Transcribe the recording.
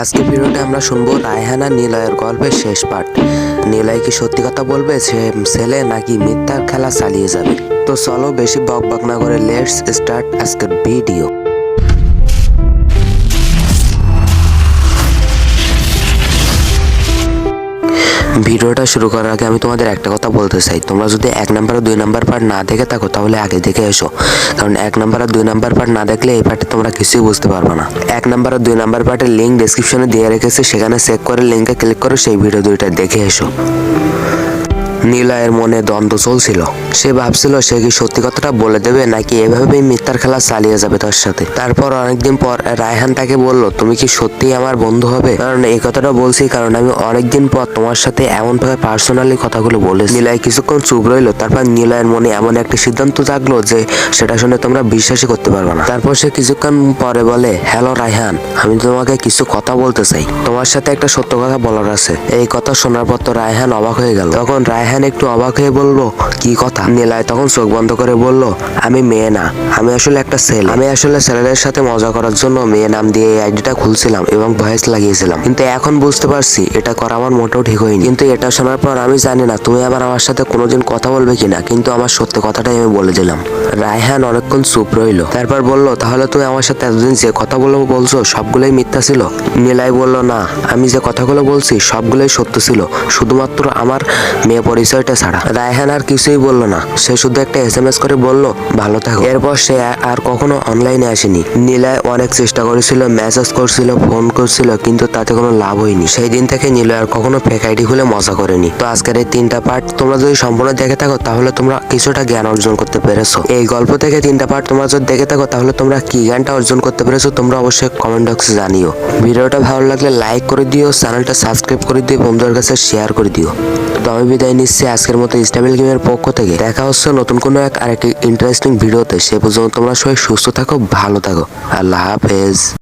আজকের ভিডিওতে আমরা শুনব রায়হানা নিলয়ের গল্পের শেষ পার্ট নিলয় কি সত্যি কথা বলবে সে ছেলে নাকি মিথ্যার খেলা চালিয়ে যাবে? তো চলো বেশি বক বক না করে লেটস স্টার্ট আজকের ভিডিও ভিডিওটা শুরু করার আগে আমি তোমাদের একটা কথা বলতে চাই। তোমরা যদি এক নাম্বার দুই নাম্বার পার্ট না দেখে থাকো, তাহলে আগে দেখে এসো। কারণ এক নাম্বার আর দুই নাম্বার পার্ট না দেখলে এই পার্টে তোমরা কিছুই বুঝতে পারবে না। এক নাম্বার আর দুই নাম্বার পার্টের লিঙ্ক ডেসক্রিপশনে দিয়ে রেখেছে। সেখানে চেক করে লিঙ্কে ক্লিক করে, সেই ভিডিও দুইটা দেখে এসো। নীলয়ের মনে দ্বন্দ্ব চলছিল। সে ভাবছিল সে কি সত্যি কথাটা বলে দেবে নাকি এভাবেই মিথ্যার খেলা চালিয়ে যাবে তার সাথে। তারপর অনেকদিন পর রায়হান তাকে বলল, তুমি কি সত্যি আমার বন্ধু হবে? কারণ এই কথাটা বলছি কারণ আমি অনেকদিন পর তোমার সাথে এমন ভাবে পার্সোনালি কথাগুলো বলেছি। নীলয় কিছুক্ষণ চুপ রইল, তারপর নীলয়ের মনে এমন একটা সিদ্ধান্ত জাগলো যে সেটা শুনে তোমরা বিশ্বাসই করতে পারবে না। তারপর সে কিছুক্ষণ পরে বলে, হ্যালো রায়হান, আমি তোমাকে কিছু কথা বলতে চাই। তোমার সাথে একটা সত্য কথা বলার আছে। এই কথা শোনার পর তো রায়হান অবাক হয়ে গেল। তখন রায়হান একটু অবাক হয়ে বলল, কি কথা? নীলায় তখন চোখ বন্ধ করে বলল, আমি মেয়ে না, আমি আসলে একটা ছেলে। আমি আসলে ছেলেদের সাথে মজা করার জন্য মেয়ে নাম দিয়ে এই আইডিটা খুলছিলাম এবং ভয়েস লাগিয়েছিলাম। কিন্তু এখন বুঝতে পারছি এটা করা আমার মোটেও ঠিক হয়নি। কিন্তু এটা শোনার পর আমি জানি না, তুমি আবার আমার সাথে কোনোদিন কথা বলবে কিনা, কিন্তু আমার সত্যি কথাটাই আমি বলে দিলাম। রায়হান অনেকক্ষণ চুপ রইল। তারপর বলল, তাহলে তুমি আমার সাথে এতদিন যে কথা কথাগুলো বলছো, সবগুলোই মিথ্যা ছিল? নীলাই বলল, না, আমি যে কথাগুলো বলছি, সবগুলোই সত্য ছিল। শুধুমাত্র আমার মেয়ে পরিচয়টা ছাড়া। রায়হান আর কিছুই বলল না। সে শুধু একটা এস এম এস করে বলল, ভালো থাকো। এরপর সে আর কখনো অনলাইনে আসেনি। নীলয় অনেক চেষ্টা করেছিল মেসেজ করছিল ফোন করছিল, কিন্তু তাতে কোনো লাভ হয়নি। সেই দিন থেকে নীলয় আর কখনো ফেক আইডি খুলে মজা করেনি। তো আজকের এই তিনটা পার্ট তোমরা যদি সম্পূর্ণ দেখে থাকো, তাহলে তোমরা কিছুটা জ্ঞান অর্জন করতে পেরেছ। এই গল্প থেকে তিনটা পার্ট তোমরা যদি দেখে থাকো, তাহলে তোমরা কি জ্ঞানটা অর্জন করতে পেরেছ, তোমরা অবশ্যই কমেন্ট বক্সে জানিও। ভিডিওটা ভালো লাগলে লাইক করে দিও, চ্যানেলটা সাবস্ক্রাইব করে দিও, বন্ধুদের কাছে শেয়ার করে দিও। তো আমি বিদায় নিচ্ছি। আজকের মতো স্টেবল গেমের পক্ষ থেকে দেখা হচ্ছে নতুন কোনো এক আরেকটি ইন্টারেস্টিং ভিডিওতে সে পর্যন্ত তোমরা সবাই সুস্থ থাকো, ভালো থাকো। আল্লাহ হাফেজ।